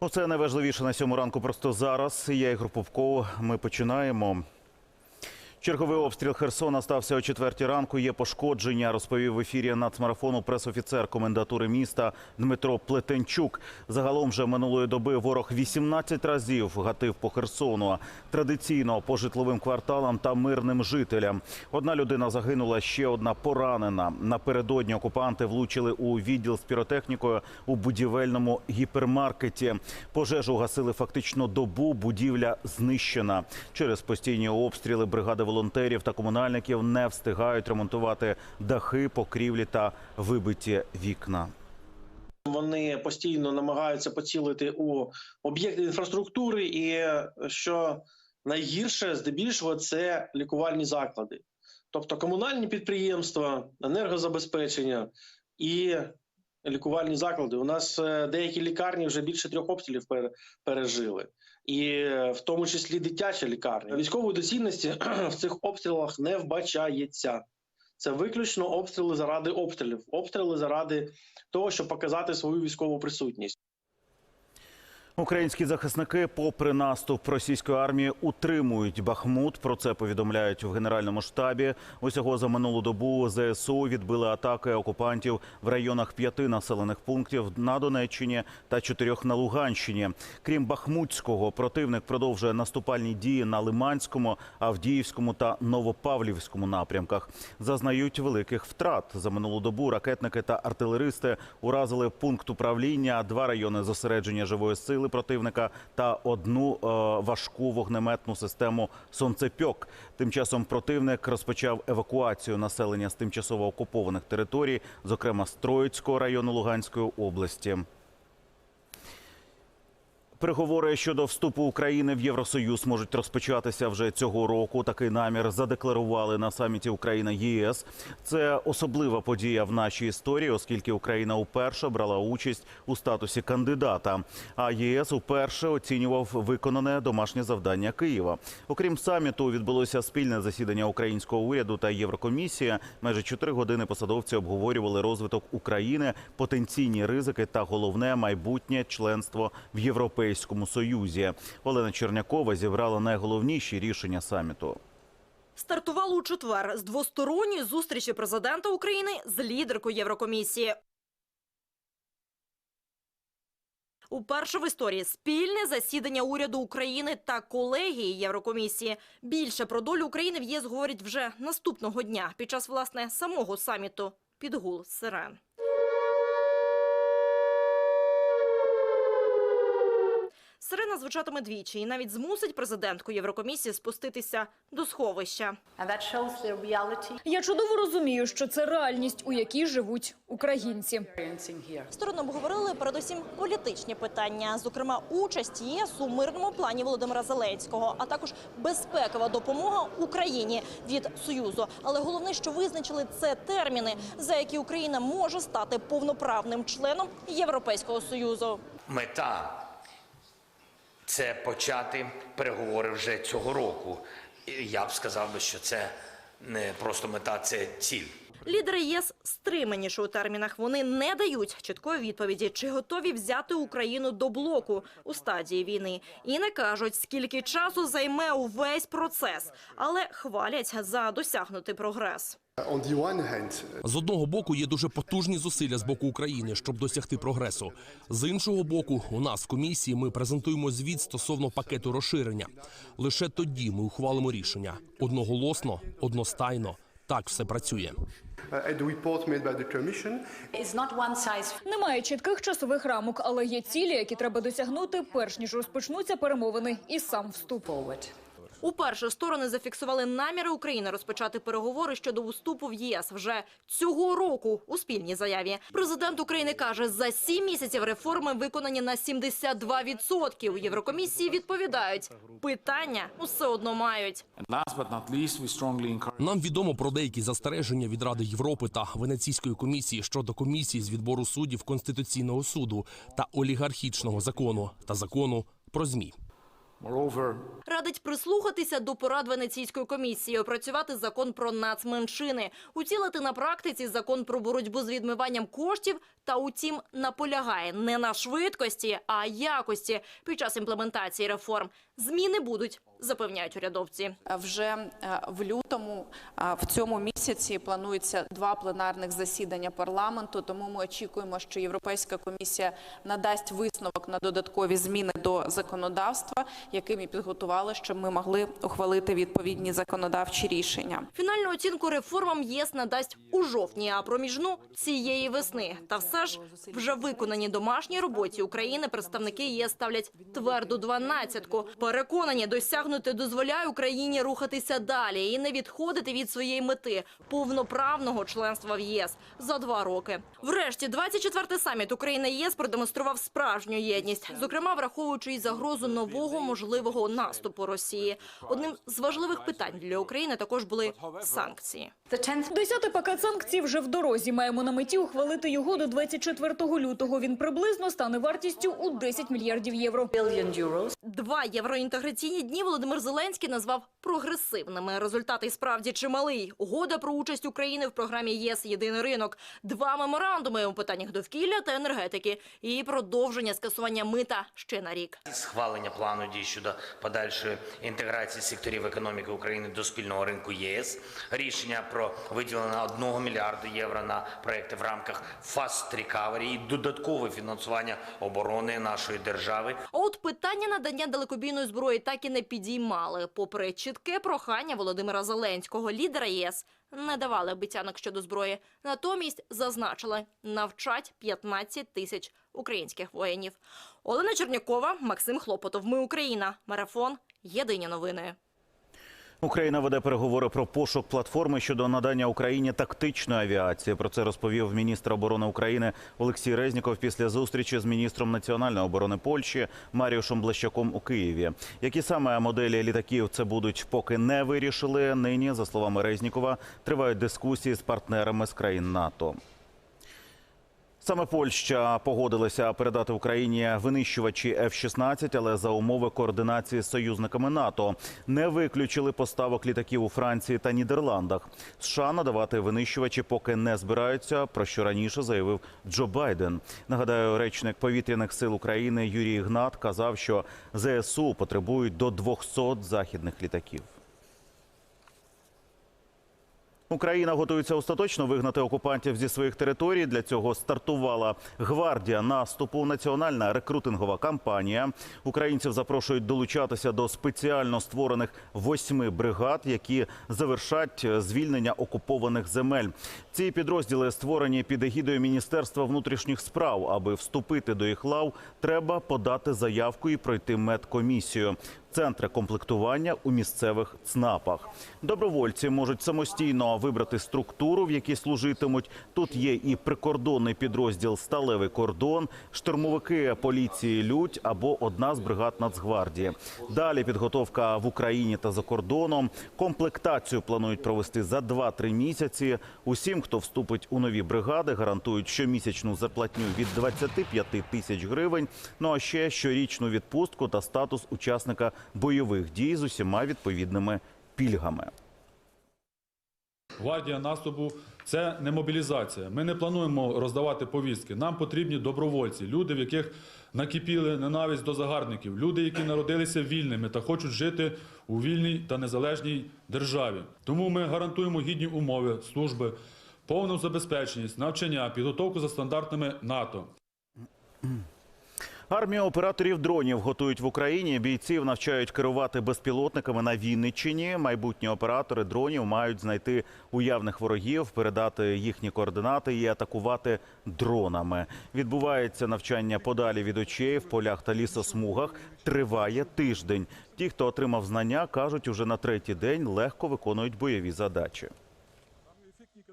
Оце найважливіше на сьому ранку. Просто зараз. Я Ігор Попков. Ми починаємо. Черговий обстріл Херсона стався о четвертій ранку. Є пошкодження, розповів в ефірі нацмарафону пресофіцер комендатури міста Дмитро Плетенчук. Загалом вже минулої доби ворог 18 разів гатив по Херсону. Традиційно по житловим кварталам та мирним жителям. Одна людина загинула, ще одна поранена. Напередодні окупанти влучили у відділ з піротехнікою у будівельному гіпермаркеті. Пожежу гасили фактично добу. Будівля знищена. Через постійні обстріли бригади волонтерів та комунальників не встигають ремонтувати дахи, покрівлі та вибиті вікна. Вони постійно намагаються поцілити у об'єкти інфраструктури, і що найгірше, здебільшого, це лікувальні заклади, тобто комунальні підприємства, енергозабезпечення і лікувальні заклади. У нас е, деякі лікарні вже більше трьох обстрілів пере- пережили, і е, в тому числі дитяча лікарня. Військової доцільності в цих обстрілах не вбачається. Це виключно обстріли заради обстрілів, обстріли заради того, щоб показати свою військову присутність. Українські захисники, попри наступ російської армії, утримують Бахмут. Про це повідомляють в генеральному штабі. Усього за минулу добу ЗСУ відбили атаки окупантів в районах п'яти населених пунктів на Донеччині та чотирьох на Луганщині. Крім Бахмутського, противник продовжує наступальні дії на Лиманському, Авдіївському та Новопавлівському напрямках. Зазнають великих втрат за минулу добу. Ракетники та артилеристи уразили пункт управління, два райони зосередження живої сили противника та одну е, важку вогнеметну систему сонцепьок. Тим часом противник розпочав евакуацію населення з тимчасово окупованих територій, зокрема з Троїцького району Луганської області. Переговори щодо вступу України в Євросоюз можуть розпочатися вже цього року. Такий намір задекларували на саміті Україна ЄС. Це особлива подія в нашій історії, оскільки Україна уперше брала участь у статусі кандидата. А ЄС уперше оцінював виконане домашнє завдання Києва. Окрім саміту, відбулося спільне засідання українського уряду та Єврокомісії. Майже чотири години посадовці обговорювали розвиток України, потенційні ризики та головне майбутнє членство в Європейському Союзі. Олена Чернякова зібрала найголовніші рішення саміту. Стартувало у четвер з двосторонньої зустрічі президента України з лідеркою Єврокомісії. Уперше в історії спільне засідання уряду України та колегії Єврокомісії. Більше про долю України в ЄС говорять вже наступного дня під час власне самого саміту під гул сирен. Сирена звучатиме двічі і навіть змусить президентку Єврокомісії спуститися до сховища. Я чудово розумію, що це реальність, у якій живуть українці. Сторони обговорили передусім політичні питання, зокрема участь ЄС у мирному плані Володимира Зеленського, а також безпекова допомога Україні від Союзу. Але головне, що визначили це терміни, за які Україна може стати повноправним членом Європейського союзу. Мета це почати переговори вже цього року. Я б сказав би, що це не просто мета, це ціль. Лідери ЄС стриманіше у термінах. Вони не дають чіткої відповіді, чи готові взяти Україну до блоку у стадії війни, і не кажуть, скільки часу займе увесь процес, але хвалять за досягнутий прогрес. З одного боку є дуже потужні зусилля з боку України, щоб досягти прогресу. З іншого боку, у нас в комісії ми презентуємо звіт стосовно пакету розширення. Лише тоді ми ухвалимо рішення одноголосно, одностайно. Так все працює. uh, Немає чітких часових рамок, але є цілі, які треба досягнути, перш ніж розпочнуться перемовини і сам вступ. Уперше сторони зафіксували наміри України розпочати переговори щодо вступу в ЄС вже цього року у спільній заяві. Президент України каже, за сім місяців реформи виконані на 72%. У Єврокомісії відповідають, питання усе одно мають. Нам відомо про деякі застереження від Ради Європи та Венеційської комісії щодо комісії з відбору суддів Конституційного суду та олігархічного закону та закону про змі. Радить прислухатися до порад Венеційської комісії, опрацювати закон про нацменшини, утілити на практиці закон про боротьбу з відмиванням коштів та, утім, наполягає не на швидкості, а якості під час імплементації реформ. Зміни будуть, запевняють урядовці. Вже е, в лютому в цьому місяці планується два пленарних засідання парламенту. Тому ми очікуємо, що Європейська комісія надасть висновок на додаткові зміни до законодавства, який ми підготували, щоб ми могли ухвалити відповідні законодавчі рішення. Фінальну оцінку реформам ЄС надасть у жовтні, а проміжну цієї весни. Та все ж вже виконані домашній роботі України представники ЄС ставлять тверду дванадцятку. Переконані, досягнути дозволяє Україні рухатися далі і не відходити від своєї мети повноправного членства в ЄС за два роки. Врешті, 24-й саміт Україна ЄС продемонстрував справжню єдність, зокрема враховуючи й загрозу нового можливого наступу Росії. Одним з важливих питань для України також були санкції. The 10th Десятий пакет санкцій вже в дорозі. Маємо на меті ухвалити його до 24 лютого. Він приблизно стане вартістю у 10 мільярдів євро. billion euros. Євроінтеграційні дні Володимир Зеленський назвав прогресивними. Результати й справді чималий. Угода про участь України в програмі ЄС Єдиний ринок, два меморандуми у питаннях довкілля та енергетики і продовження скасування мита ще на рік. Схвалення плану дій щодо подальшої інтеграції секторів економіки України до спільного ринку ЄС, рішення про виділення 1 мільярду євро на проекти в рамках Fast Recovery і додаткове фінансування оборони нашої держави. А от питання надання далекобійної зброї так і не підіймали. Попри чітке прохання Володимира Зеленського, лідера ЄС, не давали обіцянок щодо зброї. Натомість зазначили, навчать 15 тисяч українських воїнів. Олена Чернякова, Максим Хлопотов. Ми Україна. Марафон. Єдині новини. Україна веде переговори про пошук платформи щодо надання Україні тактичної авіації. Про це розповів міністр оборони України Олексій Резніков після зустрічі з міністром національної оборони Польщі Маріушем Блащаком у Києві. Які саме моделі літаків це будуть, поки не вирішили. Нині, за словами Резнікова, тривають дискусії з партнерами з країн НАТО. Саме Польща погодилася передати Україні винищувачі F-16, але за умови координації з союзниками НАТО не виключили поставок літаків у Франції та Нідерландах. США надавати винищувачі поки не збираються. Про що раніше заявив Джо Байден. Нагадаю, речник повітряних сил України Юрій Ігнат казав, що ЗСУ потребують до 200 західних літаків. Україна готується остаточно вигнати окупантів зі своїх територій. Для цього стартувала гвардія наступу. Національна рекрутингова кампанія. Українців запрошують долучатися до спеціально створених восьми бригад, які завершать звільнення окупованих земель. Ці підрозділи створені під егідою Міністерства внутрішніх справ. Аби вступити до їх лав, треба подати заявку і пройти медкомісію. Центри комплектування у місцевих ЦНАПах. Добровольці можуть самостійно вибрати структуру, в якій служитимуть. Тут є і прикордонний підрозділ Сталевий кордон, штурмовики поліції Людь або одна з бригад Нацгвардії. Далі підготовка в Україні та за кордоном. Комплектацію планують провести за 2-3 місяці. Усім, хто вступить у нові бригади, гарантують щомісячну зарплатню від 25 тисяч гривень. Ну а ще щорічну відпустку та статус учасника бойових дій з усіма відповідними пільгами. Гвардія наступу це не мобілізація. Ми не плануємо роздавати повістки. Нам потрібні добровольці, люди, в яких накипіли ненависть до загарбників, люди, які народилися вільними та хочуть жити у вільній та незалежній державі. Тому ми гарантуємо гідні умови служби, повну забезпеченість, навчання, підготовку за стандартами НАТО. Армія операторів дронів готують в Україні. Бійців навчають керувати безпілотниками на Вінниччині. Майбутні оператори дронів мають знайти уявних ворогів, передати їхні координати і атакувати дронами. Відбувається навчання подалі від очей в полях та лісосмугах. Триває тиждень. Ті, хто отримав знання, кажуть, уже на третій день легко виконують бойові задачі.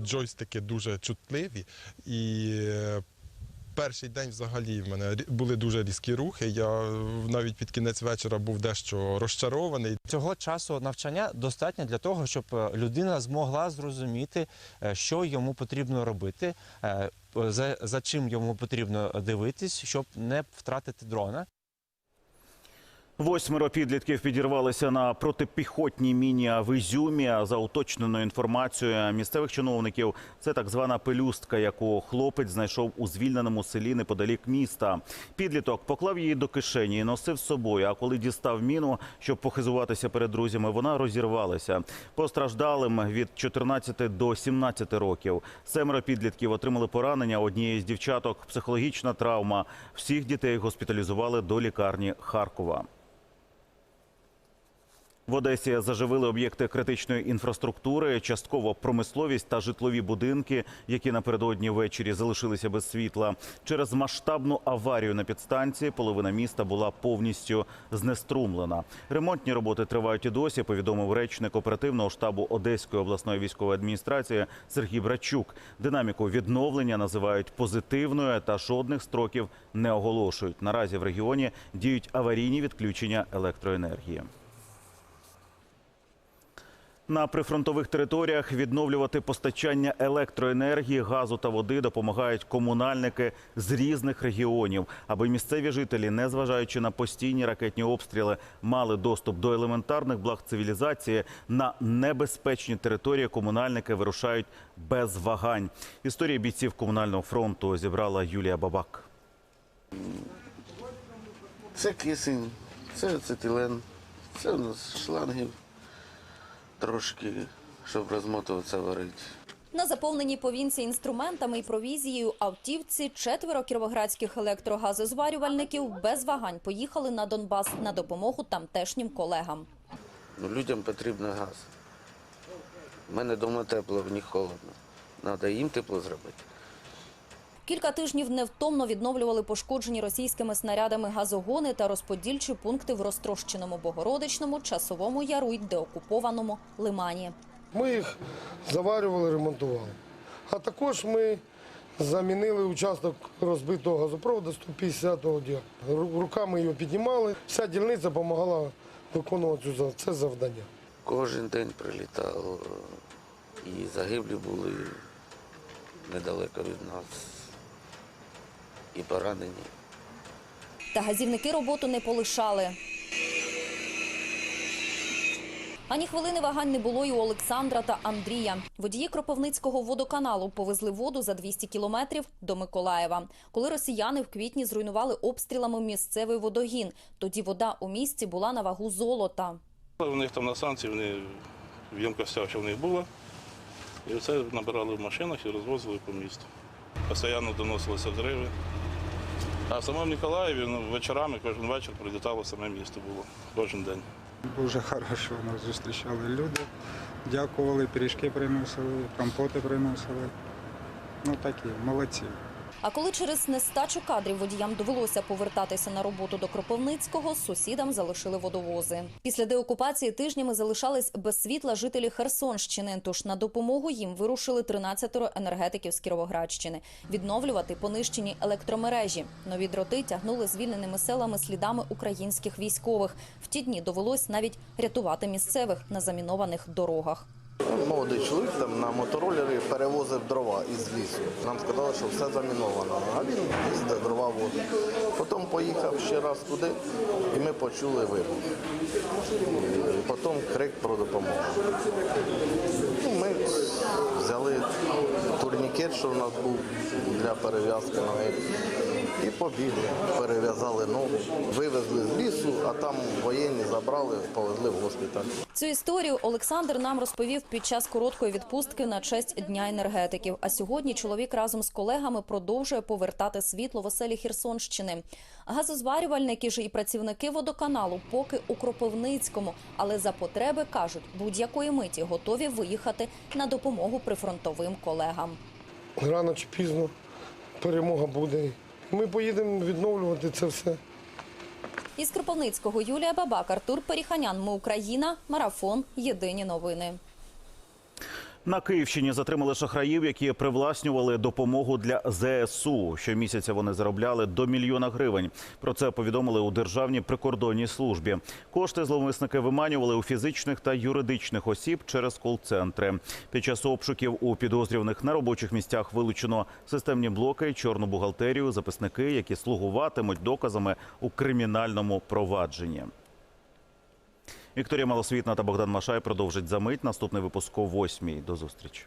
Джойстики дуже чутливі і. Перший день взагалі в мене були дуже різкі рухи. Я навіть під кінець вечора був дещо розчарований. Цього часу навчання достатньо для того, щоб е, людина змогла зрозуміти, е, що йому потрібно робити, е, за, за чим йому потрібно дивитись, щоб не втратити дрона. Восьмеро підлітків підірвалися на протипіхотній міні в Ізюмі. За уточненою інформацією місцевих чиновників, це так звана пелюстка, яку хлопець знайшов у звільненому селі неподалік міста. Підліток поклав її до кишені і носив з собою. А коли дістав міну, щоб похизуватися перед друзями, вона розірвалася. Постраждалим від 14 до 17 років. Семеро підлітків отримали поранення. Однієї з дівчаток психологічна травма. Всіх дітей госпіталізували до лікарні Харкова. В Одесі заживили об'єкти критичної інфраструктури, частково промисловість та житлові будинки, які напередодні ввечері залишилися без світла. Через масштабну аварію на підстанції половина міста була повністю знеструмлена. Ремонтні роботи тривають і досі. Повідомив речник оперативного штабу Одеської обласної військової адміністрації Сергій Брачук. Динаміку відновлення називають позитивною та жодних строків не оголошують. Наразі в регіоні діють аварійні відключення електроенергії. На прифронтових територіях відновлювати постачання електроенергії, газу та води допомагають комунальники з різних регіонів, аби місцеві жителі, незважаючи на постійні ракетні обстріли, мали доступ до елементарних благ цивілізації на небезпечні території. Комунальники вирушають без вагань. Історії бійців комунального фронту зібрала Юлія Бабак. Це кисень, це ацетилен, це у нас шлангів трошки, щоб розмотуватися варити. На заповненій повінці інструментами і провізією автівці четверо кіровоградських електрогазозварювальників без вагань поїхали на Донбас на допомогу тамтешнім колегам. Ну, людям потрібен газ. У мене вдома тепло, в них холодно. Треба їм тепло зробити. Кілька тижнів невтомно відновлювали пошкоджені російськими снарядами газогони та розподільчі пункти в розтрощеному Богородичному, Часовому Яру й деокупованому Лимані. Ми їх заварювали, ремонтували. А також ми замінили участок розбитого газопроводу 150-го діаметру. Руками його піднімали. Вся дільниця допомагала виконувати за- це завдання. Кожен день прилітало, і загиблі були недалеко від нас, і поранені. Та газівники роботу не полишали. Ані хвилини вагань не було і у Олександра та Андрія. Водії Кропивницького водоканалу повезли воду за 200 кілометрів до Миколаєва. Коли росіяни в квітні зруйнували обстрілами місцевий водогін, тоді вода у місті була на вагу золота. У них там на станції вони в ємкостях, що в них було. І все набирали в машинах і розвозили по місту. Постійно доносилися взриви. А в самому Ніколаєві ну, вечорами кожен вечір прилітало саме місто було. Кожен день. Дуже хорошо нас зустрічали люди. Дякували, пиріжки приносили, компоти приносили. Ну такі, молодці. А коли через нестачу кадрів водіям довелося повертатися на роботу до Кропивницького, сусідам залишили водовози. Після деокупації тижнями залишались без світла жителі Херсонщини. Тож на допомогу їм вирушили 13 енергетиків з Кіровоградщини відновлювати понищені електромережі. Нові дроти тягнули звільненими селами слідами українських військових. В ті дні довелось навіть рятувати місцевих на замінованих дорогах. Молодий чоловік там на моторолері перевозив дрова із лісу. Нам сказали, що все заміновано. А він їздив дрова воду. Потім поїхав ще раз туди, і ми почули вибух. Потім крик про допомогу. Ну, Ми взяли турнікет, що в нас був для перев'язки ноги, і побігли, перев'язали ногу, вивезли з лісу, а там воєнні забрали, повезли в госпіталь. Цю історію Олександр нам розповів під час короткої відпустки на честь Дня енергетиків. А сьогодні чоловік разом з колегами продовжує повертати світло в оселі Херсонщини. Газозварювальники ж і працівники водоканалу поки у Кропивницькому, але за потреби кажуть, будь-якої миті готові виїхати на допомогу прифронтовим колегам. Рано чи пізно перемога буде. Ми поїдемо відновлювати це все. Із Кропивницького Юлія Бабак, Артур Періханян. Ми Україна. Марафон. Єдині новини. На Київщині затримали шахраїв, які привласнювали допомогу для ЗСУ. Щомісяця вони заробляли до мільйона гривень. Про це повідомили у Державній прикордонній службі. Кошти зловмисники виманювали у фізичних та юридичних осіб через кол-центри. Під час обшуків у підозрюваних на робочих місцях вилучено системні блоки, чорну бухгалтерію, записники, які слугуватимуть доказами у кримінальному провадженні. Вікторія Малосвітна та Богдан Машай продовжать за мить. Наступний випуск о восьмій. До зустрічі.